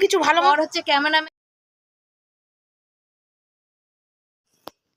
কিছু ভালো বর হচ্ছে ক্যামেরা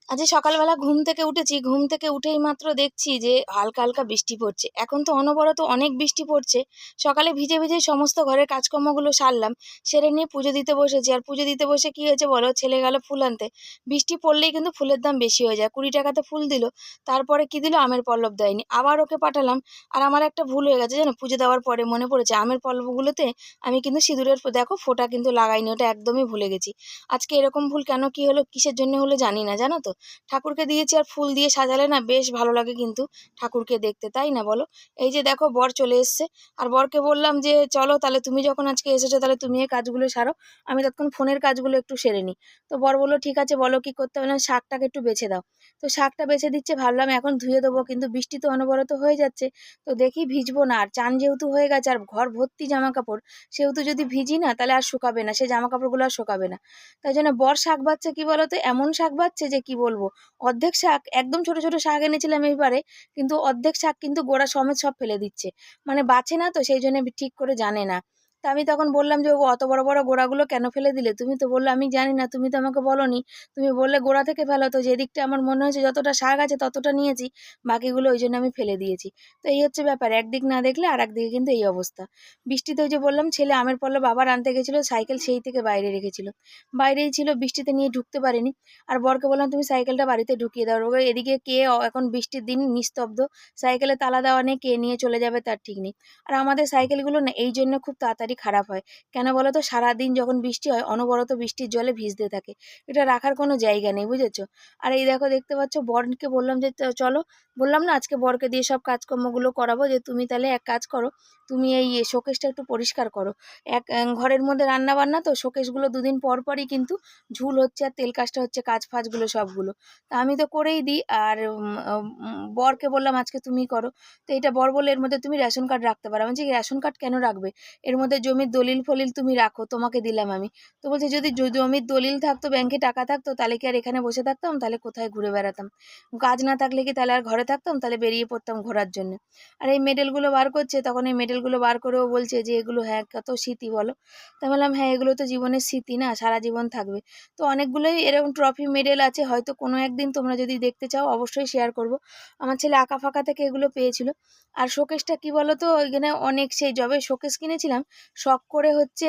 আজ সকালবেলা ঘুম থেকে উঠেছি। ঘুম থেকে উঠেই মাত্র দেখছি যে, হালকা হালকা বৃষ্টি পড়ছে। এখন তো অনবরত অনেক বৃষ্টি পড়ছে। সকালে ভিজে ভিজে সমস্ত ঘরের কাজকর্মগুলো সারলাম। সেরে নিয়ে পুজো দিতে বসেছি। আর পুজো দিতে বসে কি হয়েছে বলো? ছেলে গেল ফুল আনতে। বৃষ্টি পড়লেই কিন্তু ফুলের দাম বেশি হয়ে যায়। কুড়ি টাকাতে ফুল দিল। তারপরে কি দিল? আমের পল্লব দেয়নি। আবার ওকে পাঠালাম। আর আমার একটা ভুল হয়ে গেছে জানো? পুজো দেওয়ার পরে মনে পড়েছে, আমের পল্লবগুলোতে আমি কিন্তু সিঁদুরের দেখো, ফোঁটা কিন্তু লাগাইনি। ওটা একদমই ভুলে গেছি। আজকে এরকম ভুল কেন? কি হলো? কিসের জন্য হলো? জানি না। জানো তো? ঠাকুরকে দিয়েছি আর ফুল দিয়ে সাজালে না বেশ ভালো লাগে কিন্তু ঠাকুরকে দেখতে, তাই না বলো? এই যে দেখো বর চলে এসছে, আর বরকে বললাম যে, চলো তাহলে তুমি যখন আজকে এসেছ তাহলে তুমি এই কাজগুলো সারো, আমি ততক্ষণ ফোনের কাজগুলো একটু সেরে নিই। তো বর বলল, ঠিক আছে, বলো কি করতে হবে? না, শাকটাকে একটু বেছে দাও। তো শাকটা বেছে দিচ্ছে, ভাবলাম এখন ধুয়ে দেবো, কিন্তু বৃষ্টি তো অনবরত হয়ে যাচ্ছে, তো দেখি ভিজবো না। আর চান যেহেতু হয়ে গেছে, আর ঘর ভর্তি জামা কাপড় সেহেতু যদি ভিজি না, তাহলে আর শুকাবে না, সে জামা কাপড়গুলো আর শুকাবে না। তাই জন্য বর শাক বাচ্ছে কি বলতো? এমন শাক বাচ্ছে যে কি বলব? অর্ধেক শাক, একদম ছোট ছোট শাক এনেছিলাম এইবারে কিন্তু অর্ধেক শাক কিন্তু গোড়া সমেত সব ফেলে দিচ্ছে। মানে বাঁচে না তো সেই জন্য ঠিক করে জানে না। তা আমি তখন বললাম যে, ও অত বড় বড় গোড়াগুলো কেন ফেলে দিলে? তুমি তো বললে, আমি জানি না, তুমি তো আমাকে বলনি। তুমি বললে, গোড়া থেকে ফেলো। তো যেদিকটা আমার মনে হয়েছে, যতটা শাক আছে ততটা নিয়েছি, বাকিগুলো ওই জন্য আমি ফেলে দিয়েছি। তো এই হচ্ছে ব্যাপার, একদিক না দেখলে আর একদিকে কিন্তু এই অবস্থা। বৃষ্টিতে ওই যে বললাম, ছেলে আমের পল্লব বাবার আনতে গেছিল, সাইকেল সেই থেকে বাইরে রেখেছিল। বাইরেই ছিল, বৃষ্টিতে নিয়ে ঢুকতে পারেনি। আর বরকে বললাম, তুমি সাইকেলটা বাড়িতে ঢুকিয়ে দাও। ওকে এদিকে কে এখন বৃষ্টির দিন নিস্তব্ধ। সাইকেলে তালা দেওয়া নেই, কে নিয়ে চলে যাবে তার ঠিক নেই। আর আমাদের সাইকেলগুলো না, এই জন্য খুব তাড়াতাড়ি খারাপ হয়। কেন বলো তো? সারাদিন যখন বৃষ্টি হয়, অনবরত বৃষ্টির জলে ভিজতে থাকে। এটা রাখার কোনো জায়গা নেই, বুঝেছ? আর এই দেখো, দেখতে পাচ্ছ, বরকে বললাম যে চলো। বললাম, না, আজকে বরকে দিয়ে সব কাজকর্মগুলো করাবো। যে, তুমি তাহলে এক কাজ করো, তুমি এই শোকেসটা একটু পরিষ্কার করো। এক ঘরের মধ্যে রান্না বান্না তো শোকেসগুলো দুদিন পর পরই কিন্তু ঝুল হচ্ছে আর তেল কাজটা হচ্ছে কাজ ফাজগুলো সবগুলো। তা আমি তো করেই দিই। আর বরকে বললাম, আজকে তুমি করো। তো এটা বর বলে এর মধ্যে তুমি রেশন কার্ড রাখতে পারো। আমি বলছি, রেশন কার্ড কেন রাখবে? এর মধ্যে জমির দলিল ফলিল তুমি রাখো, তোমাকে দিলাম আমি। তো বলছে, যদি জমির দলিল থাকতো ব্যাংকে টাকা থাকতো, তাহলে কি আর এখানে বসে থাকতাম? তাহলে কোথায় ঘুরে বেড়াতাম? কাজ না থাকলে কি তাহলে আর ঘরে থাকতাম? তাহলে বেরিয়ে পড়তাম ঘোরার জন্য। আর এই মেডেলগুলো বার করছে, তখন এই মেডেলগুলো বার করেও বলছে যে, এগুলো হ্যাঁ কত স্মৃতি বলো? তা বললাম হ্যাঁ এগুলো তো জীবনের স্মৃতি না, সারা জীবন থাকবে। তো অনেকগুলোই এরকম ট্রফি মেডেল আছে, হয়তো কোনো একদিন তোমরা যদি দেখতে চাও, অবশ্যই শেয়ার করব। আমার ছেলে আঁকা ফাঁকা থেকে এগুলো পেয়েছিল। আর শোকেসটা কি বলো তো ওইখানে অনেক সেই যবে শোকেস কিনেছিলাম শখ করে হচ্ছে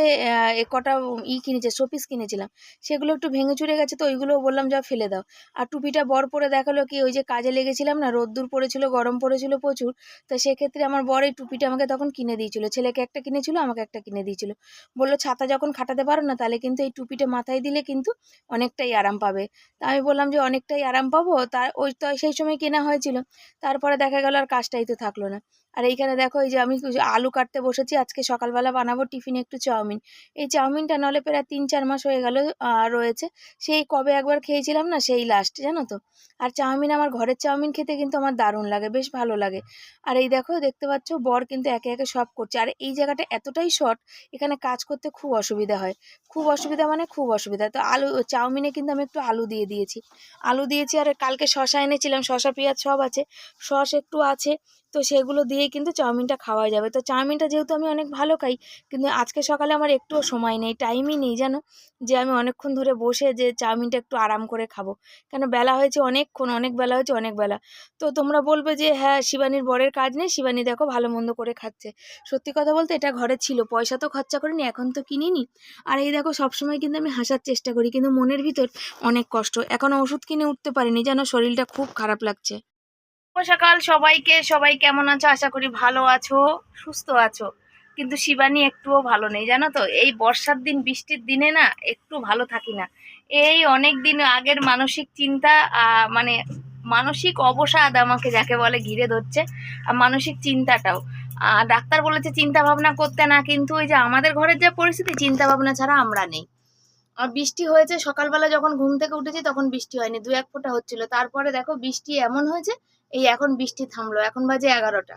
এ কটা ই কিনেছে, শোপিস কিনেছিলাম। সেগুলো একটু ভেঙে চুরে গেছে তো ওইগুলো বললাম যা ফেলে দাও। আর টুপিটা বর পরে দেখাল কি, ওই যে কাজে লেগেছিলাম না, রোদ্দুর পড়েছিল, গরম পড়েছিল প্রচুর। তো সেক্ষেত্রে আমার বর এই টুপিটা আমাকে তখন কিনে দিয়েছিল। ছেলেকে একটা কিনেছিল, আমাকে একটা কিনে দিয়েছিল। বলল, ছাতা যখন খাটাতে পারো না, তাহলে কিন্তু এই টুপিটা মাথায় দিলে কিন্তু অনেকটাই আরাম পাবে। তা আমি বললাম যে, অনেকটাই আরাম পাবো? তার ওই, তো সেই সময় কেনা হয়েছিল। তারপরে দেখা গেল আর কাজটাই তো থাকল না। আর এইখানে দেখো এই যে আমি আলু কাটতে বসেছি, আজকে সকালবেলা বানাবো টিফিনে একটু চাউমিন। এই চাউমিনটা নাহলে প্রায় তিন চার মাস হয়ে গেল রয়েছে। সেই কবে একবার খেয়েছিলাম না, সেই লাস্ট জানো তো? আর চাউমিন, আমার ঘরের চাউমিন খেতে কিন্তু আমার দারুণ লাগে, বেশ ভালো লাগে। আর এই দেখো, দেখতে পাচ্ছ, বর কিন্তু একে একে সব করছে। আর এই জায়গাটা এতটাই শর্ট এখানে কাজ করতে খুব অসুবিধা হয়। খুব অসুবিধা মানে খুব অসুবিধা। তো আলু, চাউমিনে কিন্তু আমি একটু আলু দিয়ে দিয়েছি। আলু দিয়েছি আর কালকে শশা এনেছিলাম শশা পেঁয়াজ সব আছে। সস একটু আছে তো সেগুলো দিয়েই কিন্তু চাউমিনটা খাওয়া যাবে। তো চাউমিনটা যেহেতু আমি অনেক ভালো খাই, কিন্তু আজকে সকালে আমার একটুও সময় নেই, টাইমই নেই জানো? যে আমি অনেকক্ষণ ধরে বসে যে চাউমিনটা একটু আরাম করে খাব। কেন বেলা হয়েছে অনেকক্ষণ, অনেক বেলা হয়েছে অনেক বেলা। তো তোমরা বলবে যে হ্যাঁ শিবানীর বরের কাজ নেই, শিবানী দেখো ভালো মন্দ করে খাচ্ছে। সত্যি কথা বলতে এটা ঘরে ছিল, পয়সা তো খরচা করিনি, এখন তো কিনিনি। আর এই দেখো সবসময় কিন্তু আমি হাসার চেষ্টা করি, কিন্তু মনের ভিতর অনেক কষ্ট। এখনও ওষুধ কিনে উঠতে পারিনি যেন শরীরটা খুব খারাপ লাগছে। সকাল সবাইকে। সবাই কেমন আছো? আশা করি ভালো আছো, সুস্থ আছো। কিন্তু শিবানী একটুও ভালো নেই, জানো তো? এই বর্ষার দিন, বৃষ্টির দিনে না একটু ভালো থাকি না। এই অনেক দিন আগের মানসিক চিন্তা মানে মানসিক অবসাদ আমাকে যাকে বলে ঘিরে ধরছে, আর মানসিক চিন্তাটাও। ডাক্তার বলেছে চিন্তা ভাবনা করতে না, কিন্তু ওই যে আমাদের ঘরের যে পরিস্থিতি চিন্তা ভাবনা ছাড়া আমরা নেই। আর বৃষ্টি হয়েছে, সকালবেলা যখন ঘুম থেকে উঠেছি, তখন বৃষ্টি হয়নি দু এক ফোঁটা হচ্ছিল। তারপরে দেখো বৃষ্টি এমন হয়েছে এই এখন বৃষ্টি থামলো, এখন বাজে এগারোটা।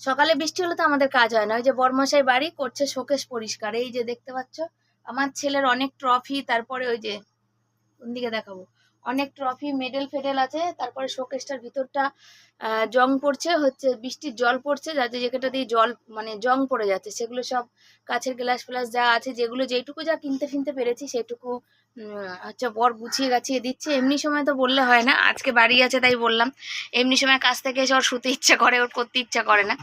সকালে বৃষ্টি হলে তো আমাদের কাজ হয় না, ওই যে বরমশাই বাড়ি করছে শোকেশ পরিষ্কার, এই যে দেখতে পাচ্ছ, আমার ছেলের অনেক ট্রফি তারপরে ওই যে কোন দিকে দেখাবো, অনেক ট্রফি মেডেল ফেডেল আছে, তারপরে শোকেসটার ভিতরটা জং পড়ছে, হচ্ছে বৃষ্টির জল পড়ছে যাতে যেটা দিয়ে জল মানে জং পড়ে যাচ্ছে, সেগুলো সব কাছের গ্লাস ফ্লাস যা আছে, যেগুলো যেটুকু যা কিনতে ফিনতে পেরেছি, সেটুকু হচ্ছে বর গুছিয়ে গাছিয়ে দিচ্ছে। এমনি সময় তো বললে হয় না। আজকে বাড়ি আছে তাই বললাম। এমনি সময় কাজ থেকে এসে ওর শুতে ইচ্ছা করে, ওর করতে ইচ্ছা করে না।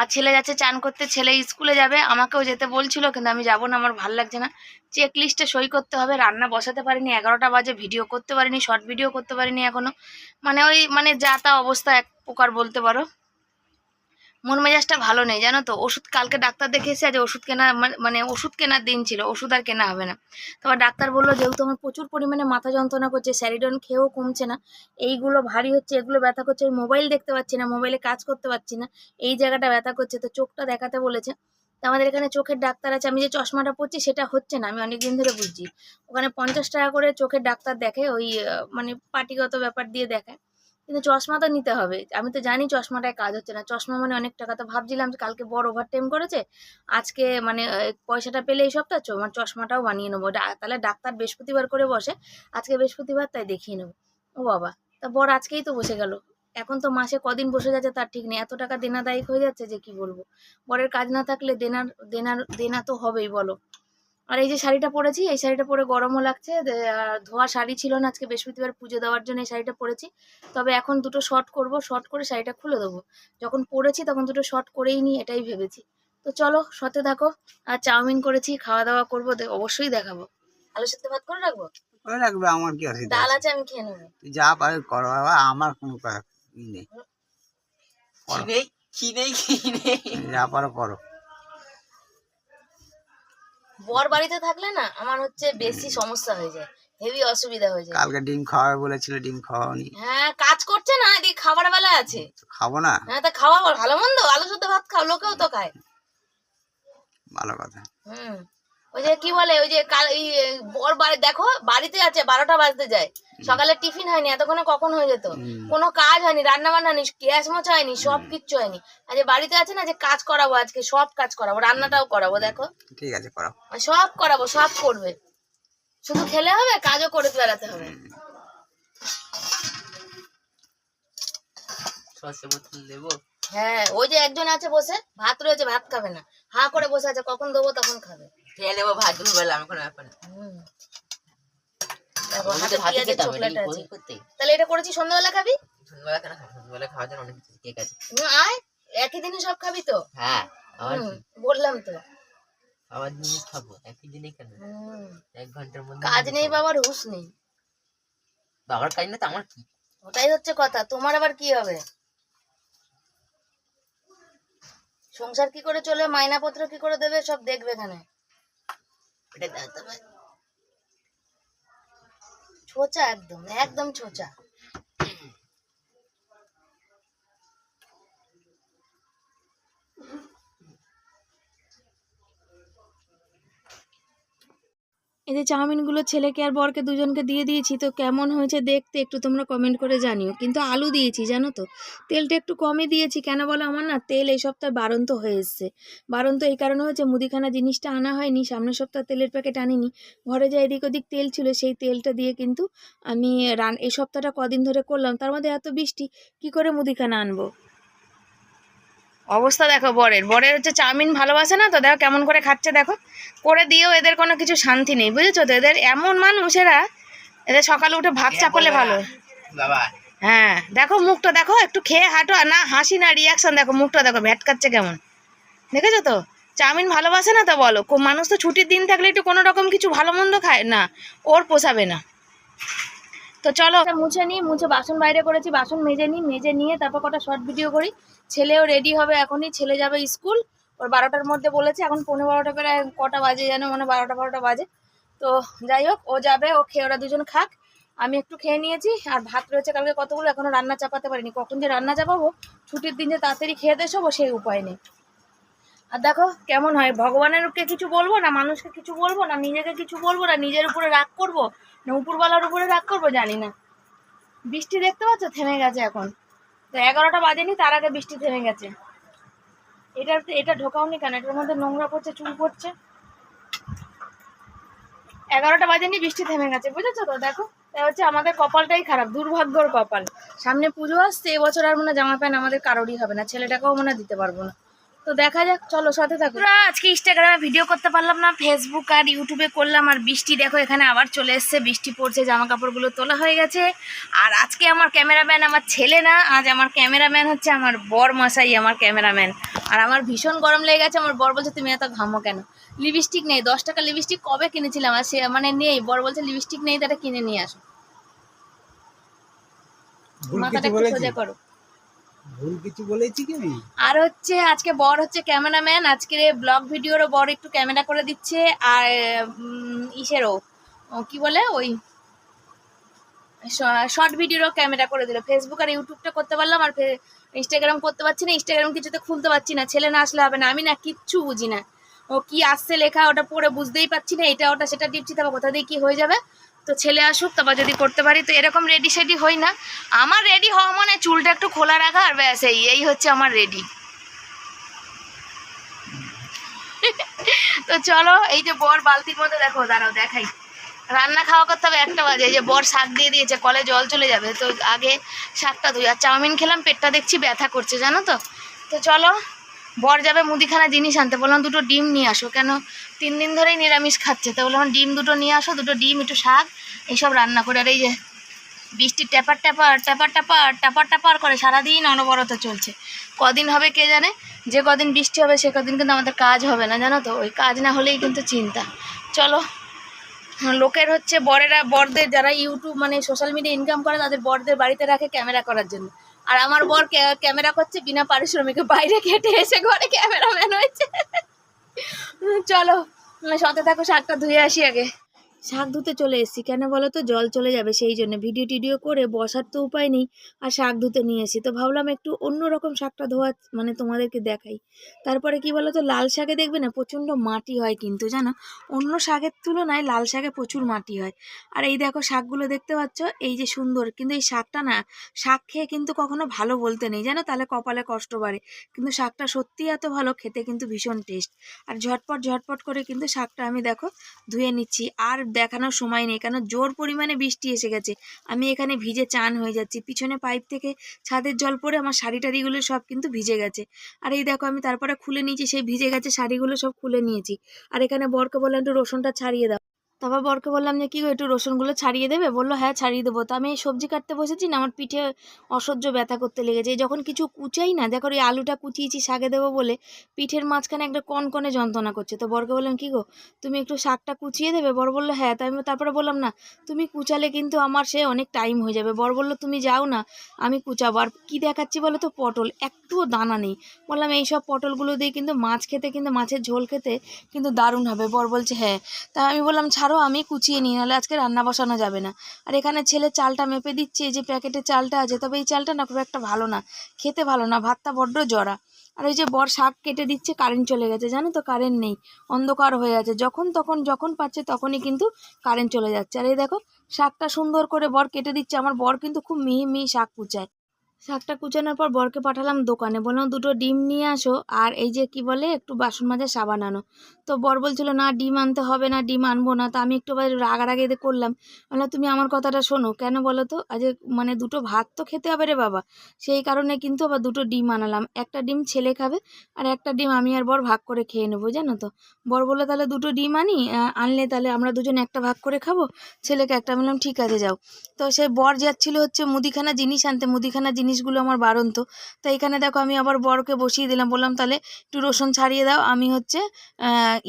আর ছেলে যাচ্ছে চান করতে, ছেলে স্কুলে যাবে, আমাকেও যেতে বলছিল, কিন্তু আমি যাব না, আমার ভালো লাগছে না। চেক লিস্টে সই করতে হবে, রান্না বসাতে পারিনি, এগারোটা বাজে ভিডিও করতে পারিনি শর্ট ভিডিও করতে পারিনি এখনও। মানে ওই মানে যা তা অবস্থা, এক প্রকার বলতে পারো। মন মেজাজটা ভালো নেই, জানো তো? ওষুধ কালকে ডাক্তার দেখে এসে আজ ওষুধ কেনা, মানে- মানে ওষুধ কেনার দিন ছিল, ওষুধ আর কেনা হবে না। তারপর ডাক্তার বলল, যেহেতু আমার প্রচুর পরিমাণে মাথা যন্ত্রণা করছে, স্যারিডন খেয়েও কমছে না, এইগুলো ভারী হচ্ছে, এগুলো ব্যথা করছে মোবাইল দেখতে পাচ্ছি না, মোবাইলে কাজ করতে পারছি না, এই জায়গাটা ব্যথা করছে। তো চোখটা দেখাতে বলেছে। তো আমাদের এখানে চোখের ডাক্তার আছে, আমি যে চশমাটা পরছি, সেটা হচ্ছে না, আমি অনেকদিন ধরে বুঝছি। ওখানে পঞ্চাশ টাকা করে চোখের ডাক্তার দেখে, ওই মানে পার্টিগত ব্যাপার দিয়ে দেখায়। কিন্তু চশমা তো নিতে হবে। আমি তো জানি চশমাটায় কাজ হচ্ছে না। চশমা মানে অনেক টাকা। তো ভাবছিলাম যে কালকে বড় ওভার টাইম করেছে। আজকে মানে পয়সাটা পেলে এই সপ্তাহ আমার চশমাটাও বানিয়ে নেব। তাহলে ডাক্তার বৃহস্পতিবার করে বসে। আজকে বৃহস্পতিবার, তাই দেখিয়ে নেব। ও বাবা, তা বর আজকেই তো বসে গেল। এখন তো মাসে কদিন বসে যাচ্ছে তার ঠিক নেই। এত টাকা দেনা দায়িক হয়ে যাচ্ছে যে কি বলব? বরের কাজ না থাকলে দেনার দেনার, দেনা তো হবেই, বলো। আর এই যে শাড়িটা পরেছি এই শাড়িটা পরে গরমও লাগছে ধোয়া শাড়ি ছিল না আজকে বৃহস্পতিবার পুজো দেওয়ার জন্য এই শাড়িটা পরেছি। তবে এখন দুটো শর্ট করব শর্ট করে শাড়িটা খুলে দেবো। যখন পরেছি তখন দুটো শর্ট করেই নি এটাই ভেবেছি। তো চলো সতে থাকো আর চাউমিন করেছি খাওয়া দাওয়া করব অবশ্যই দেখাবো। আলু সেদ্ধ ভাত করে রাখব? করে রাখবে আমার কি অসুবিধা ডাল আছে? আমি খেয়ে নেব। তুই যা পারে করো বাবা আমার কোনো কা- ই নেই। খিদেই খিদেই। যা পারো করো। বর বাড়িতে থাকলে না আমার হচ্ছে বেশি সমস্যা হয়ে যায় হেভি অসুবিধা হয়ে যায়। কালকে ডিম খাওয়াবে বলেছিল ডিম খাওয়াওনি। হ্যাঁ কাজ করছে না এদিকে খাবার বেলা আছে। খাব না? হ্যাঁ তা খাওয়া ভালো মন্দ আলু সেদ্ধ ভাত খাও লোকেও তো খায়। ভালো কথা। হুম। ওই যে কি বলে ওই যে বর বাড়ি দেখো বাড়িতে আছে বারোটা বাজতে যায়। সকালে টিফিন হয়নি এতক্ষণে কখন হয়ে যেত? কোনো কাজ হয়নি রান্না বান্না হয়নি গ্যাস মোছা হয়নি সব কিচ্ছু হয়নি। আর যে বাড়িতে আছে না যে কাজ করাবো আজকে সব কাজ করাবো রান্নাটাও করাবো দেখো। ঠিক আছে করো আর সব করাবো সব করবে। শুধু খেলে হবে কাজও করে বেড়াতে হবে। সসে বোতল দেবো হ্যাঁ ওই যে একজন আছে বসে ভাত রয়েছে ভাত খাবে না। হা করে বসে আছে কখন দেবো তখন খাবে। খেয়ে নেব ভাত দুপুরবেলা আমি কোনো ব্যাপার তাহলে এটা করেছি সন্ধ্যাবেলা খাবি? সন্ধ্যাবেলা কেন? সন্ধ্যাবেলা খাওয়ার জন্য অনেক কিছু কেক আছে। আয় একই দিনে সব খাবি তো? হ্যাঁ বললাম তো। আমার জিনিস খাব একই দিনে কেন? এক ঘণ্টার মধ্যে কাজ নেই বাবার হুঁশ নেই। বাবার কাজ না তো আমার কি? ওটাই হচ্ছে কথা তোমার আবার কি হবে? সংসার কি করে চলবে মাইনাপত্র কি করে দেবে সব দেখবে এখানে। এটা ছোচা একদম একদম ছোচা। এই যে চাউমিনগুলো ছেলেকে আর বরকে দুজনকে দিয়ে দিয়েছি, তো কেমন হয়েছে দেখতে একটু তোমরা কমেন্ট করে জানিও। কিন্তু আলু দিয়েছি, জানো তো? তেলটা একটু কমই দিয়েছি, কেন বলো? আমার না তেল এই সপ্তাহে বারন্ত হয়ে এসছে। বারন্ত এই কারণে হয়েছে, মুদিখানা জিনিসটা আনা হয়নি, সামনের সপ্তাহে তেলের প্যাকেট আনিনি। ঘরে যা এদিক ওদিক তেল ছিল, সেই তেলটা দিয়ে কিন্তু আমি রান এই সপ্তাহটা কদিন ধরে করলাম, তার মধ্যে এত বৃষ্টি, কি করে মুদিখানা আনব? অবস্থা দেখো বরের। বরের হচ্ছে চাউমিন ভালোবাসে না তো দেখো কেমন করে খাচ্ছে দেখো। করে দিয়েও এদের কোনো কিছু শান্তি নেই বুঝেছ তো? এদের এমন মানুষ এরা এদের সকালে উঠে ভাত চাপালে ভালো। বাবা। হ্যাঁ দেখো মুখটা দেখো একটু খেয়ে হাঁটো আর না হাসি না রিয়াকশন দেখো মুখটা দেখো ভ্যাট ভ্যাটকাচ্ছে কেমন। দেখেছ তো? চাউমিন ভালোবাসে না তো বলো? কো- মানুষ তো ছুটির দিন থাকলে একটু কোনো রকম কিছু ভালো মন্দ খায়? না ওর পোষাবে না। তো চলো। মুছে নিই মুছে বাসন বাইরে করেছি বাসন মেজে নিই মেজে নিয়ে তারপর কটা শর্ট ভিডিও করি। ছেলেও রেডি হবে এখনই, ছেলে যাবে স্কুল ওর বারোটার মধ্যে বলেছে, এখন পনেরো বারোটা করে কটা বাজে যেন মানে বারোটা বারোটা বাজে। তো যাই হোক, ও যাবে, ও খেয়ে, ওরা দুজন খাক। আমি একটু খেয়ে নিয়েছি, আর ভাত রয়েছে কালকে কতগুলো, এখনও রান্না চাপাতে পারিনি। কখন যে রান্না চাপাবো, ছুটির দিন যে তাড়াতাড়ি খেয়ে দেশবো সেই উপায় নেই। আর দেখো কেমন হয়, ভগবানেরকে কিছু বলব না, মানুষকে কিছু বলব না, নিজেকে কিছু বলব না, নিজের উপরে রাগ করব না, উপরওয়ালার উপরে রাগ করব জানি না। বৃষ্টি দেখতে পাচ্ছ? থেমে গেছে এখন। তো এগারোটা বাজেনি, তার আগে বৃষ্টি থেমে গেছে। এটা এটা ঢোকাওনি কেন? এটার মধ্যে নোংরা পড়ছে, চুল পড়ছে। এগারোটা বাজেনি, বৃষ্টি থেমে গেছে, বুঝেছ তো? দেখো তাই হচ্ছে আমাদের কপালটাই খারাপ, দুর্ভাগ্যর কপাল। সামনে পুজো আসছে, এবছর আর মনে জামা প্যান্ট আমাদের কারোরই হবে না, ছেলেটাকেও মনে দিতে পারব না। তো দেখা যাক চলো সাথে থাকো। আজকে ইনস্টাগ্রামে ভিডিও করতে পারলাম না ফেসবুক আর ইউটিউবে করলাম আর বৃষ্টি দেখো এখানে আবার চলে এসছে বৃষ্টি পড়ছে জামা কাপড়গুলো তোলা হয়ে গেছে। আর আজকে আমার ক্যামেরাম্যান আমার ছেলে না আজ আমার ক্যামেরাম্যান হচ্ছে আমার বর মশাই আমার ক্যামেরাম্যান আর আমার ভীষণ গরম লেগে গেছে আমার বর বলছে তুমি এত ঘামো কেন? লিপস্টিক নেই দশ টাকা লিপস্টিক কবে কিনেছিলাম? আর সে মানে নেই বর বলছে লিপস্টিক নেই তাটা কিনে নিয়ে আসো। মাথাটা একটু সোজা করো। ভুল কিছু বলেছি কি আমি? আর হচ্ছে, আজকে বর হচ্ছে ক্যামেরাম্যান। আজকে ব্লগ ভিডিওরও বর একটু ক্যামেরা করে দিচ্ছে, আর ইসেরও। কি বলে ওই? শর্ট ভিডিওরও ক্যামেরা করে দিল। ফেসবুক আর ইউটিউবটা করতে পারলাম, আর ইনস্টাগ্রাম করতে পারছি না। ইনস্টাগ্রাম কিছুতে খুলতে পারছি না। ছেলে না আসলে হবে না। আমি না, কিচ্ছু বুঝি না। ও কি আসছে লেখা, ওটা পড়ে বুঝতেই পারছি না। এটা, ওটা, সেটা টিপছি তারপর কোথা দিয়ে কি হয়ে যাবে? তো ছেলে আসুক, তারপর যদি করতে পারি, তো এরকম রেডি সেডি হই না। আমার রেডি হওয়া মানে চুলটা একটু খোলা রাখা আর ব্যাস, এই এই হচ্ছে আমার রেডি তো চলো, এই যে বর বালতির মধ্যে, দেখো, দাঁড়াও, দেখাই। রান্না খাওয়া করতে হবে একটা বাজে, এই যে বর শাক দিয়ে দিয়েছে, কলে জল চলে যাবে। তো আগে শাকটা ধুই, আর চাউমিন খেলাম, পেটটা দেখছি ব্যথা করছে, জানো তো? তো চলো বর যাবে মুদিখানা জিনিস আনতে। বললাম, দুটো ডিম নিয়ে আসো। কেন? তিন দিন ধরেই নিরামিষ খাচ্ছে। তো বললাম, ডিম দুটো নিয়ে আসো, দুটো ডিম, একটু শাক, এইসব রান্না করে। আর এই যে বৃষ্টি ট্যাপার ট্যাপার ট্যাপার ট্যাপার ট্যাপার ট্যাপার করে সারাদিন অনবরত চলছে। কদিন হবে কে জানে? যে কদিন বৃষ্টি হবে, সে কদিন কিন্তু আমাদের কাজ হবে না, জানো তো? ওই কাজ না হলেই কিন্তু চিন্তা। চলো, লোকের হচ্ছে বরেরা, বরদের যারা ইউটিউব মানে সোশ্যাল মিডিয়া ইনকাম করে, তাদের বরদের বাড়িতে রাখে ক্যামেরা করার জন্য। আর আমার বর ক্যামেরা করছে, বিনা পারিশ্রমিকে বাইরে কেটে এসে ঘরে ক্যামেরাম্যান হয়েছে। চলো সাথে থাকো, শাকটা ধুয়ে আসি আগে। শাক ধুতে চলে এসেছি। কেন বলো তো জল চলে যাবে সেই জন্য ভিডিও টিডিও করে বসার তো উপায় নেই আর শাক ধুতে নিয়ে এসেছি। তো ভাবলাম একটু অন্যরকম শাকটা ধোয়া মানে তোমাদেরকে দেখাই। তারপরে কি বলো তো লাল শাকে দেখবে না? প্রচণ্ড মাটি হয় কিন্তু, জানো? অন্য শাকের তুলনায় লাল শাকে প্রচুর মাটি হয়। আর এই দেখো শাকগুলো দেখতে পাচ্ছ? এই যে সুন্দর। কিন্তু এই শাকটা না, শাক খেয়ে কিন্তু কখনো ভালো বলতে নেই। জানো? তাহলে কপালে কষ্ট বাড়ে। কিন্তু শাকটা সত্যিই এত ভালো, খেতে কিন্তু ভীষণ টেস্ট আর ঝটপট ঝটপট করে কিন্তু শাকটা আমি দেখো ধুয়ে নিচ্ছি। আর দেখানোর সময় নেই। কেন? জোর পরিমাণে বৃষ্টি এসে গেছে। আমি এখানে ভিজে চান হয়ে যাচ্ছি। পিছনে পাইপ থেকে ছাদের জল পড়ে আমার শাড়ি টাড়িগুলো সব কিন্তু ভিজে গেছে। আর এই দেখো, আমি তারপরে খুলে নিয়েছি। সেই ভিজে গেছে শাড়িগুলো সব খুলে নিয়েছি। আর এখানে বরকে বললাম, একটু রসুনটা ছাড়িয়ে দাও। তারপর বরকে বললাম যে, কী একটু রসুনগুলো ছাড়িয়ে দেবে? বলল হ্যাঁ ছাড়িয়ে দেবো। তো আমি সবজি কাটতে বসেছি না, আমার পিঠে অসহ্য ব্যথা করতে লেগেছে। যখন কিছু কুচাই না, দেখো এই আলুটা কুচিয়েছি, শাকে দেবো বলে পিঠের মাঝখানে একটা কনকনে যন্ত্রণা করছে। তো বরকে বললাম, কী গো, তুমি একটু শাকটা কুচিয়ে দেবে? বর বলল হ্যাঁ। তাই আমি তারপরে বললাম, না, তুমি কুচালে কিন্তু আমার সে অনেক টাইম হয়ে যাবে। বর বলল, তুমি যাও না, আমি কুচাবো। আর কী দেখাচ্ছি বলো তো, পটল, একটুও দানা নেই। বললাম, এই সব পটলগুলো দিয়ে কিন্তু মাছ খেতে, কিন্তু মাছের ঝোল খেতে কিন্তু দারুণ হবে। বর বলছে হ্যাঁ। তা আমি বললাম, ছাড়ো আমি কুচিয়ে নিই, নাহলে আজকে রান্না বসানো যাবে না। আর এখানে ছেলে চালটা মেপে দিচ্ছে, এই যে প্যাকেটে চালটা আছে, তবে এই চালটা না খুব একটা ভালো না, খেতে ভালো না, ভাতটা বড্ড জরা। আর ওই যে বর শাক কেটে দিচ্ছে, কারেন্ট চলে গেছে, জানো তো কারেন্ট নেই, অন্ধকার হয়ে আছে, যখন তখন যখন পাচ্ছে তখনই কিন্তু কারেন্ট চলে যাচ্ছে। আর এই দেখো, শাকটা সুন্দর করে বর কেটে দিচ্ছে, আমার বর কিন্তু খুব মিহি মিহি শাক কুচায়। শাকটা কুচানোর পর বরকে পাঠালাম দোকানে। বললাম, দুটো ডিম নিয়ে আসো, আর এই যে কি বলে, একটু বাসন মাজার সাবান আনো। তো বর বলছিল, না, ডিম আনতে হবে না, ডিম আনব না। তো আমি একটু রাগারাগি করলাম। বললাম, তুমি আমার কথাটা শোনো, কেন বলো তো? আজ মানে দুটো ভাত তো খেতে হবে রে বাবা। সেই কারণে কিন্তু আবার দুটো ডিম আনালাম। একটা ডিম ছেলে খাবে, আর একটা ডিম আমি আর বর ভাগ করে খেয়ে নেব, জানো তো? বর বলল, তাহলে দুটো ডিম আনি আনলে তাহলে আমরা দুজন একটা ভাগ করে খাব, ছেলেকে একটা। বললাম, ঠিক আছে, যাও। তো সে বর যাচ্ছিল হচ্ছে মুদিখানা জিনিস আনতে। মুদিখানা জিনিসগুলো আমার বারন্ত তো এখানে দেখো আমি আবার বরকে বসিয়ে দিলাম। বললাম, তাহলে একটু রসুন ছাড়িয়ে দাও। আমি হচ্ছে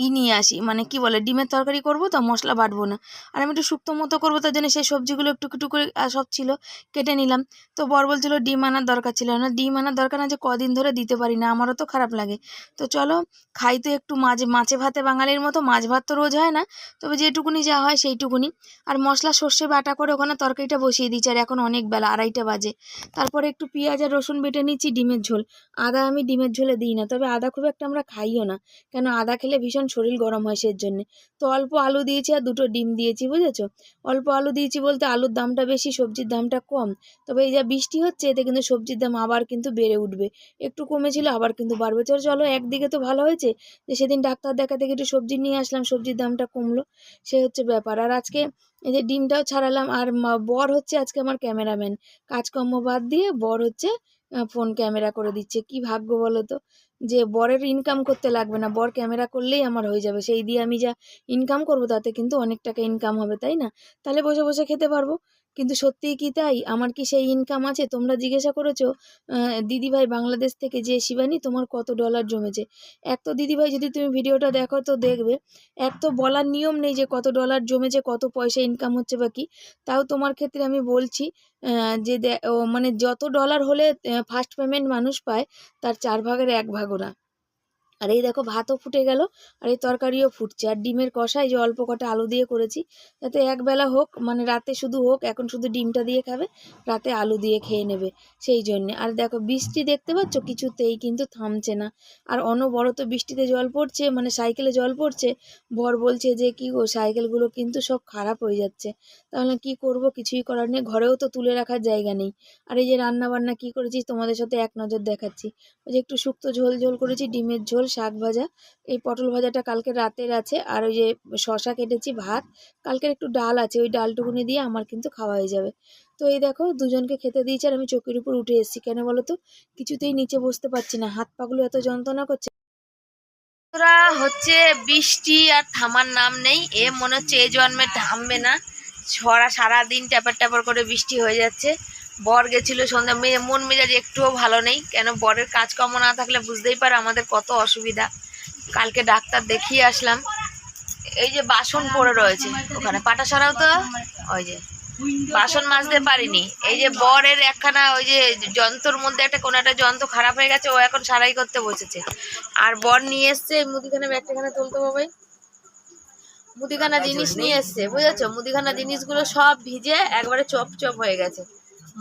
ই নিয়ে আসি। মানে কি বলে, ডিমের তরকারি করব তো মশলা বাটবো না। আর আমি একটু শুক্তো মতো করব, তার জন্য সেই সবজিগুলো একটু একটু করে সব ছিল, কেটে নিলাম। তো বর বলছিল, ডিম আনার দরকার ছিল না। ডিম আনার দরকার না যে কদিন ধরে দিতে পারি না। আমারও তো খারাপ লাগে। তো চলো, খাই তো একটু মাঝে মাছে ভাতে বাঙালির মতো। মাছ ভাত তো রোজ হয় না। তবে যেটুকুনি যা হয় সেইটুকুনি। আর মশলা সর্ষে বাটা করে ওখানে তরকারিটা বসিয়ে দিচ্ছি আর এখন অনেক বেলা, আড়াইটা বাজে। তারপরে একটু পেঁয়াজ আর রসুন বেটে নিচ্ছি ডিমের ঝোল। আদা আমি ডিমের ঝোলে দিই না, তবে আদা খুব একটা আমরা খাইও না। কেন, আদা খেলে ভীষণ শরীর গরম হয় সের জন্যে তো অল্প আলু দিয়েছি আর দুটো ডিম দিয়েছি, বুঝেছ? অল্প আলু দিয়েছি বলতে আলুর দামটা বেশি, সবজির দামটা কম। তবে এই যা বৃষ্টি হচ্ছে, এতে কিন্তু সবজির দাম আবার কিন্তু বেড়ে উঠবে। একটু কমেছিল, আবার কিন্তু বাড়বে। চলো চলো, একদিকে তো ভালো হয়েছে যে সেদিন ডাক্তার দেখাতে গিয়ে একটু সবজি নিয়ে আসলাম, সবজির দামটা কমলো। সে হচ্ছে ব্যাপার। আর আজকে এই যে ডিমটাও ছাড়ালাম। আর বর হচ্ছে আজকে আমার ক্যামেরাম্যান। কাজকর্ম বাদ দিয়ে বর হচ্ছে ফোন ক্যামেরা করে দিচ্ছে। কি ভাগ্য বলো তো? যে বরের ইনকাম করতে লাগবে না। বর ক্যামেরা করলেই আমার হয়ে যাবে। সেই দিয়ে আমি যা ইনকাম করব, তাতে কিন্তু অনেক টাকা ইনকাম হবে, তাই না? তাহলে বসে বসে খেতে পারব। কিন্তু সত্যিই কি তাই? আমার কি সেই ইনকাম আছে? তোমরা জিজ্ঞাসা করেছ দিদিভাই বাংলাদেশ থেকে যে শিবানী, তোমার কত ডলার জমেছে? এক তো দিদিভাই, যদি তুমি ভিডিওটা দেখো তো দেখবে, এক তো বলার নিয়ম নেই যে কত ডলার জমেছে, কত পয়সা ইনকাম হচ্ছে বা কি। তাও তোমার ক্ষেত্রে আমি বলছি যে মানে যত ডলার হলে ফার্স্ট পেমেন্ট মানুষ পায়, তার চার ভাগের এক ভাগও না। আর এই দেখো ভাতও ফুটে গেল, আর এই তরকারিও ফুটছে। আর ডিমের কষা এই যে অল্প কটা আলু দিয়ে করেছি, যাতে একবেলা হোক মানে রাতে শুধু হোক, এখন শুধু ডিমটা দিয়ে খাবে, রাতে আলু দিয়ে খেয়ে নেবে সেই জন্যে। আর দেখো বৃষ্টি দেখতে পাচ্ছ? কিছুতেই কিন্তু থামছে না। আর অনবরত বৃষ্টিতে জল পড়ছে মানে সাইকেলে জল পড়ছে বর বলছে যে কি গো, সাইকেলগুলো কিন্তু সব খারাপ হয়ে যাচ্ছে। তাহলে কি করব? কিছুই করার নেই, ঘরেও তো তুলে রাখার জায়গা নেই। আর এই যে রান্না বান্না কি করেছি তোমাদের সাথে এক নজর দেখাচ্ছি। ওই যে একটু শুক্তো ঝোল ঝোল করেছি, ডিমের ঝোল শাক ভাজা। এই পটল ভাজাটা কালকে রাতের আছে। আর ওই যে শশা কেটেছি, ভাত। কালকের একটু ডাল আছে, ওই ডালটুকুনি দিয়ে আমার কিন্তু খাওয়া হয়ে যাবে। তো এই দেখো, দুজনকে খেতে দিয়েছি আর আমি চোখের উপর উঠে এসেছি। কেন বলো তো? কিছুতেই নিচে বসতে পারছি না। হাত পাগুলো এত যন্ত্রণা করছে। হচ্ছে বৃষ্টি আর থামার নাম নেই। এ মনে হচ্ছে এ জন্মে থামবে না। ছড়া সারাদিন ট্যাপার ট্যাপার করে বৃষ্টি হয়ে যাচ্ছে। বর গেছিল সন্ধ্যা মেয়ে মন মেজাজ একটুও ভালো নেই। কেন বরের কাজকর্ম না থাকলে বুঝতেই পারে আমাদের কত অসুবিধা। কালকে ডাক্তার দেখিয়ে আসলাম। এই যে বাসন পড়ে রয়েছে ওখানে। পাটা সরাও তো ওই যে। বাসন মাজতে পারিনি। এই যে বরের একখানা ওই যে যন্ত্রর মধ্যে একটা কোনো একটা যন্ত্র খারাপ হয়ে গেছে, ও এখন সারাই করতে বসেছে। আর বর নিয়ে এসছে মুদিখানা ব্যাগটাখানে তুলতে বাবাই মুদিখানা জিনিস নিয়ে এসছে, বুঝেছ? মুদিখানা জিনিসগুলো সব ভিজে একবারে চপ চপ হয়ে গেছে।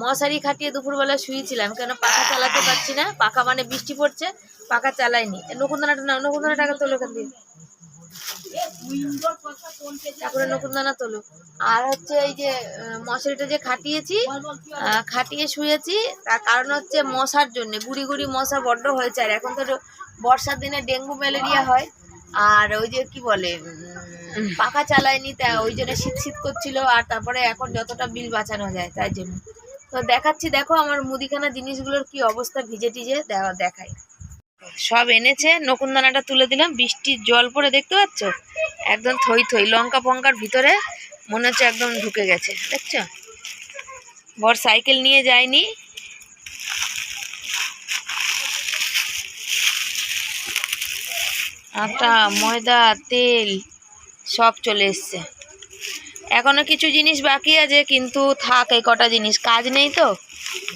মশারি খাটিয়ে দুপুরবেলা শুয়েছিলাম, কেন পাখা চালাতে পারছি না? পাখা মানে বৃষ্টি পড়ছে, পাখা চালাইনি নকুন্দানাটা না নকুন্দানা টাকা তোলো ওখান দিয়ে। তারপরে নকুন্দানা তোলো। আর হচ্ছে এই যে মশারিটা যে খাটিয়েছি খাটিয়ে শুয়েছি, তার কারণ হচ্ছে মশার জন্য। গুড়ি গুড়ি মশা বড্ড হয়েছে, আর এখন তো বর্ষার দিনে ডেঙ্গু, ম্যালেরিয়া হয়। আর ওই যে কি বলে পাখা চালায়নি, তা ওই জন্য শীত শীত করছিল, আর তারপরে এখন যতটা বিল বাঁচানো যায়, তাই জন্য। তো দেখাচ্ছি, দেখো আমার মুদিখানা জিনিসগুলোর কি অবস্থা, ভিজে টিজে দেখাই। সব এনেছে, নকুনদানাটা তুলে দিলাম, বৃষ্টির জল পড়ে, দেখতে পাচ্ছ? একদম থই থই, লঙ্কা ফঙ্কার ভিতরে মনে হচ্ছে একদম ঢুকে গেছে, দেখছ? বর সাইকেল নিয়ে যায়নি। আটা, ময়দা, তেল সব চলে এসছে। এখনও কিছু জিনিস বাকি আছে, কিন্তু থাক, এই কটা জিনিস। কাজ নেই তো।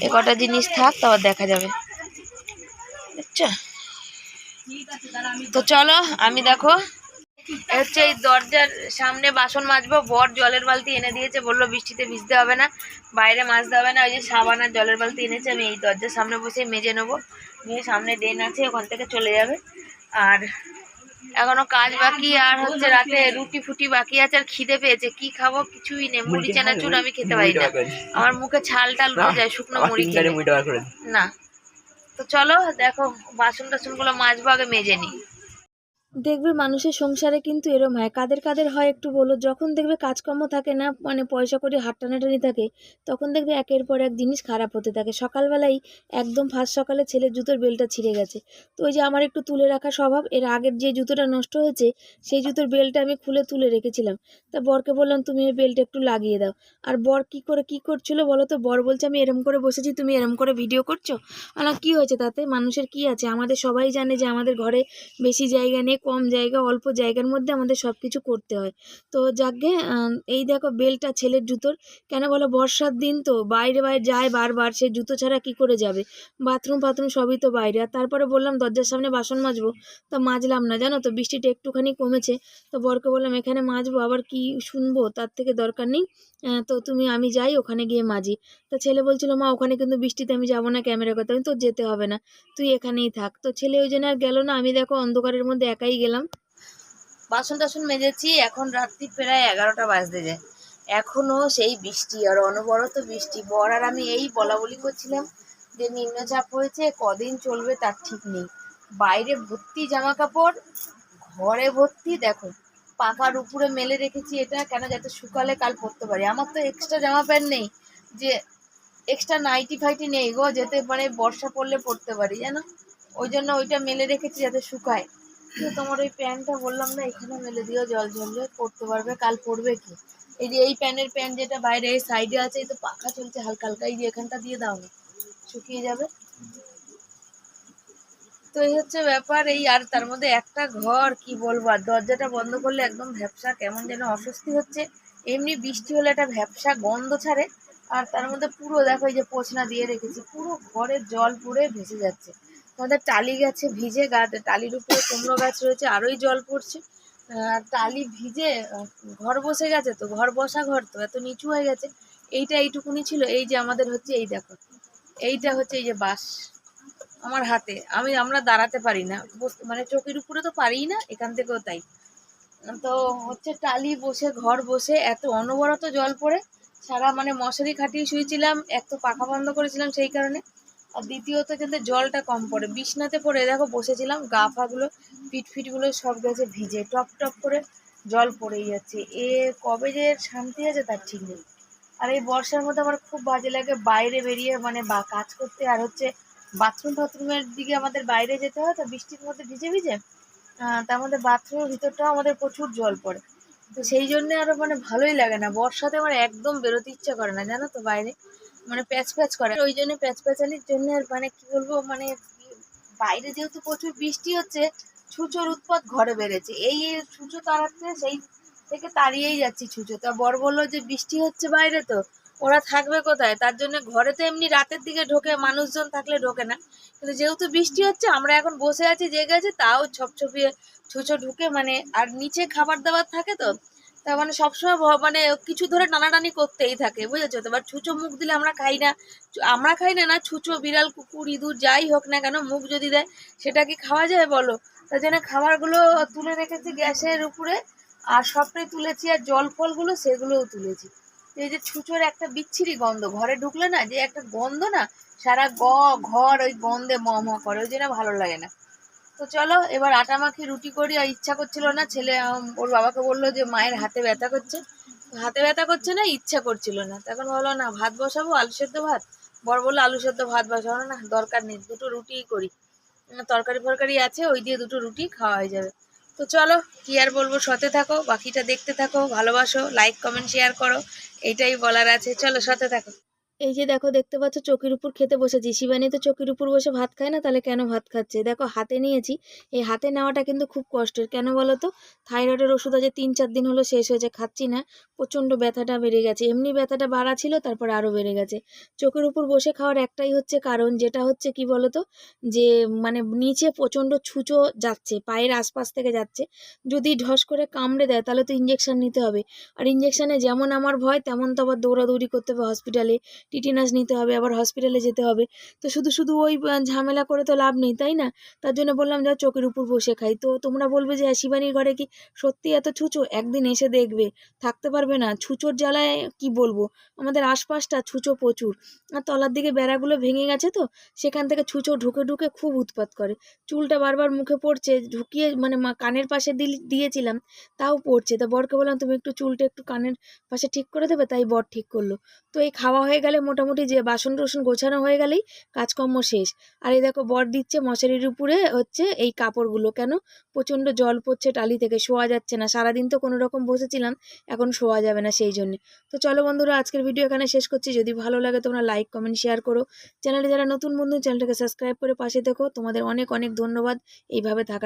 এ কটা জিনিস থাক, তারপর দেখা যাবে। দেখছ তো চলো, আমি দেখো হচ্ছে এই দরজার সামনে বাসন মাজবো। বর জলের বালতি এনে দিয়েছে, বলল বৃষ্টিতে ভিজতে হবে না। বাইরে মাজতে হবে না, ওই যে সাবান আর জলের বালতি এনেছে, আমি এই দরজার সামনে বসে মেজে নেব। নিয়ে সামনে ড্রেন আছে, ওখান থেকে চলে যাবে। আর এখনও কাজ বাকি আর হচ্ছে রাতে রুটি ফুটি বাকি আছে আর খিদে পেয়েছে। কি খাব? কিছুই নেই। মুড়ি চানাচুর আমি খেতে পারি না। আমার মুখে ছাল টাল উঠে যায় শুকনো মুড়ি খেলে। না। তো চলো দেখো বাসন টাসনগুলো মাজবো আগে মেজে নিই। দেখবে মানুষের সংসারে কিন্তু এরম হয়। কাদের কাদের হয় একটু বলো। যখন দেখবে কাজকর্ম থাকে না মানে পয়সা করে হাত টানাটানি থাকে, তখন দেখবে একের পর এক জিনিস খারাপ হতে থাকে। সকালবেলাই একদম ফার্স্ট সকালে ছেলের জুতোর বেলটা ছিঁড়ে গেছে। তো ওই যে আমার একটু তুলে রাখা স্বভাব, এর আগের যে জুতোটা নষ্ট হয়েছে, সেই জুতোর বেলটা আমি খুলে তুলে রেখেছিলাম। তা বরকে বললাম, তুমি এই বেলটা একটু লাগিয়ে দাও। আর বর কি করে, কি করছিল বলো তো? বর বলছে, আমি এরম করে বসেছি, তুমি এরম করে ভিডিও করছ? আলা কি হয়েছে তাতে? মানুষের কি আছে? আমাদের সবাই জানে যে আমাদের ঘরে বেশি জায়গা নেই কম জায়গা, অল্প জায়গার মধ্যে আমাদের সব কিছু করতে হয়। তো যাকে এই দেখো বেলটা ছেলের জুতোর, কেন বলো বর্ষার দিন তো, বাইরে বাইরে যায় বারবার, সে জুতো ছাড়া কি করে যাবে? বাথরুম ফাথরুম সবই তো বাইরে। আর তারপরে বললাম দরজার সামনে বাসন মাজবো, তো মাজলাম না, জানো তো বৃষ্টিটা একটুখানি কমেছে, তো বরকে বললাম, এখানে মাজবো, আবার কি শুনব? তার থেকে দরকার নেই তো তুমি, আমি যাই, ওখানে গিয়ে মাজি। তো ছেলে বলছিল, মা, ওখানে কিন্তু বৃষ্টিতে আমি যাব না, ক্যামেরা করতে, আমি তোর যেতে হবে না, তুই এখানেই থাক। তো ছেলে ওই জন্য আর গেল না, আমি দেখো অন্ধকারের মধ্যে একাই গেলাম। বাসন টাসন মেজেছি, এখন রাত্রি প্রায় এগারোটা বাজতে যায়। এখনও সেই বৃষ্টি, আর অনবরত বৃষ্টি। বর আর আমি এই বলা বলি করছিলাম যে নিম্নচাপ হয়েছে, কদিন চলবে তার ঠিক নেই। বাইরে ভর্তি জামা কাপড় ঘরে ভর্তি, দেখো পাকার উপরে মেলে রেখেছি এটা, কেন যাতে শুকালে কাল পরতে পারি? আমার তো এক্সট্রা জামা প্যান্ট নেই, যে এক্সট্রা নাইটি ফাইটি নেই গো, যেতে মানে বর্ষা পড়লে পরতে পারি, জানো? ওই জন্য ওইটা মেলে রেখেছি যাতে শুকায়। তো তোমার ওই প্যান্টটা বললাম না, এখানে মেলে দিও, জল ঝরলে পরতে পারবে। কাল পরবে কি? এই যে, এই প্যান্টের প্যান্ট যেটা বাইরে, এই সাইডে আছে, এই তো পাখা চলছে হালকা হালকা, এই যে এখানটা দিয়ে দাও না, শুকিয়ে যাবে। তো এই হচ্ছে ব্যাপার, এই আর তার মধ্যে একটা ঘর, কি বলব, আর দরজাটা বন্ধ করলে একদম ভ্যাপসা, কেমন যেন অস্বস্তি হচ্ছে। এমনি বৃষ্টি হলে একটা ভ্যাপসা গন্ধ ছাড়ে, আর তার মধ্যে পুরো দেখো, এই যে পোছনা দিয়ে রেখেছি, পুরো ঘরে জল পড়ে ভেসে যাচ্ছে। আমাদের টালি গাছে ভিজে গাছ টালির উপরে কুমড়ো গাছ রয়েছে, আরোই জল পড়ছে। টালি ভিজে ঘর বসে গেছে তো, ঘর বসা ঘর তো, এত নিচু হয়ে গেছে। এইটা এইটুকুনি ছিল, এই যে আমাদের হচ্ছে এই দেখো, এইটা হচ্ছে এই যে বাস আমার হাতে। আমি, আমরা দাঁড়াতে পারি না মানে চোখের উপরে তো পারিই না, এখান থেকেও তাই। তো হচ্ছে টালি বসে, ঘর বসে, এত অনবরত জল পড়ে, সারা মানে মশারি খাটিয়ে শুয়েছিলাম এক তো পাখা বন্ধ করেছিলাম সেই কারণে। আর দ্বিতীয়ত কিন্তু জলটা কম পড়ে। বিছনাতে পড়ে, দেখো বসেছিলাম গা ফাগুলো পিঠ ফিটগুলো সব গেছে ভিজে, টপ টপ করে জল পড়েই যাচ্ছে। এ কবে যে শান্তি আছে তার ঠিক নেই। আর এই বর্ষার মধ্যে আমার খুব বাজে লাগে, বাইরে বেরিয়ে মানে বা কাজ করতে, আর হচ্ছে বাথরুম ফাথরুমের দিকে আমাদের বাইরে যেতে হয়, তো বৃষ্টির মধ্যে ভিজে ভিজে তার মধ্যে বাথরুমের ভিতরটাও আমাদের প্রচুর জল পড়ে। তো সেই জন্য আরও মানে ভালোই লাগে না। বর্ষাতে আমার একদম বেরোতে ইচ্ছা করে না, জানো তো বাইরে। মানে প্যাচ প্যাচ করে। ওই জন্য প্যাচ প্যাচালির জন্য মানে কি বলব মানে বাইরে যেহেতু প্রচুর বৃষ্টি হচ্ছে ছুঁচোর উৎপাত ঘরে বেড়েছে। এই ছুঁচো তাড়াতে সেই থেকে তাড়িয়েই যাচ্ছি ছুঁচো তা বর বলল যে, বৃষ্টি হচ্ছে বাইরে তো, ওরা থাকবে কোথায়? তার জন্য ঘরে তো এমনি রাতের দিকে ঢোকে, মানুষজন থাকলে ঢোকে না। কিন্তু যেহেতু বৃষ্টি হচ্ছে, আমরা এখন বসে আছি, জেগে আছি, তাও ছপছপিয়ে ছুঁচো ঢুকে মানে আর নিচে খাবার দাবার থাকে তো তার মানে সবসময় মানে কিছু ধরে টানাটানি করতেই থাকে, বুঝেছ? তো এবার ছুঁচো মুখ দিলে আমরা খাই না। আমরা খাই না না ছুঁচো, বিড়াল, কুকুর, ইঁদুর, যাই হোক না কেন মুখ যদি দেয়, সেটা কি খাওয়া যায় বলো? তার জন্য খাবারগুলো তুলে রেখেছি গ্যাসের উপরে, আর সবটাই তুলেছি, আর জল ফলগুলো সেগুলোও তুলেছি। এই যে ছুঁচোর একটা বিচ্ছিরি গন্ধ, ঘরে ঢুকলে না যে একটা গন্ধ না, সারা গ ঘর ওই গন্ধে ম করে, ওই জন্য ভালো লাগে না। তো চলো, এবার আটা মাখি রুটি করি, আর ইচ্ছা করছিল না, ছেলে ওর বাবাকে বলল যে মায়ের হাতে ব্যথা করছে। হাতে ব্যথা করছে না, ইচ্ছা করছিল না। তখন বলল, না, ভাত বসাবো, আলু সেদ্ধ ভাত? বর বলল, আলু সেদ্ধ ভাত বসাবো না, দরকার নেই, দুটো রুটিই করি। তরকারি ফরকারি আছে, ওই দিয়ে দুটো রুটি খাওয়া হয়ে যাবে। তো চলো, কি আর বলব সতে থাকো, বাকিটা দেখতে থাকো, ভালোবাসো লাইক কমেন্ট শেয়ার করো এইটাই বলার আছে। চলো সতে থাকো। এই যে দেখো, দেখতে পাচ্ছ চকির উপর খেতে বসেছি শিবানী তো চকির উপর বসে ভাত খায় না, তাহলে কেন ভাত খাচ্ছে? দেখো, হাতে নিয়েছি। এই হাতে নেওয়াটা কিন্তু খুব কষ্টের। কেন বলো তো? থাইরয়েডের ওষুধ আছে তিন চার দিন হলো শেষ হয়েছে, খাচ্ছি না। প্রচণ্ড ব্যথাটা বেড়ে গেছে। এমনি ব্যথাটা বাড়া ছিল, তারপর আরও বেড়ে গেছে। চোখের উপর বসে খাওয়ার একটাই হচ্ছে কারণ, যেটা হচ্ছে কি বলো তো? যে মানে নিচে প্রচণ্ড ছুঁচো যাচ্ছে, পায়ের আশপাশ থেকে যাচ্ছে। যদি ঢস করে কামড়ে দেয়, তাহলে তো ইঞ্জেকশান নিতে হবে। আর ইঞ্জেকশানে যেমন আমার ভয়, তেমন তো আবার দৌড়াদৌড়ি করতে হবে হসপিটালে টিটিনাস নিতে হবে আবার হসপিটালে যেতে হবে। তো শুধু শুধু ওই ঝামেলা করে তো লাভ নেই তাই না? তার জন্য বললাম যা চোখের উপর বসে খাই। তো তোমরা বলবে যে হ্যাঁ, শিবানীর ঘরে কি সত্যি এত ছুঁচো? একদিন এসে দেখবে থাকতে পারবে না। ছুঁচোর জ্বালায় কি বলব? আমাদের আশপাশটা ছুঁচো প্রচুর। আর তলার দিকে বেড়াগুলো ভেঙে গেছে তো সেখান থেকে ছুঁচো ঢুকে ঢুকে খুব উৎপাত করে। চুলটা বারবার মুখে পড়ছে ঢুকিয়ে মানে কানের পাশে দিয়েছিলাম তাও পড়ছে। তা বরকে বললাম তুমি একটু চুলটা একটু কানের পাশে ঠিক করে দেবে? তাই বর ঠিক করল। তো এই খাওয়া হয়ে গেলে মোটামুটি যে বাসন টাসন গোছানো হয়ে গেলেই কাজকর্ম শেষ। আর এই দেখো বর দিচ্ছে মশারির উপরে হচ্ছে এই কাপড়গুলো কেন? প্রচণ্ড জল পড়ছে টালি থেকে, শোয়া যাচ্ছে না। সারাদিন তো কোনো রকম বসেছিলাম, এখন শোয়া যাবে না সেই জন্যে। তো চলো বন্ধুরা, আজকের ভিডিও এখানে শেষ করছি। যদি ভালো লাগে তোমরা লাইক কমেন্ট শেয়ার করো। চ্যানেলে যারা নতুন বন্ধু, চ্যানেলটাকে সাবস্ক্রাইব করে পাশে দেখো তোমাদের অনেক অনেক ধন্যবাদ। এইভাবে থাকার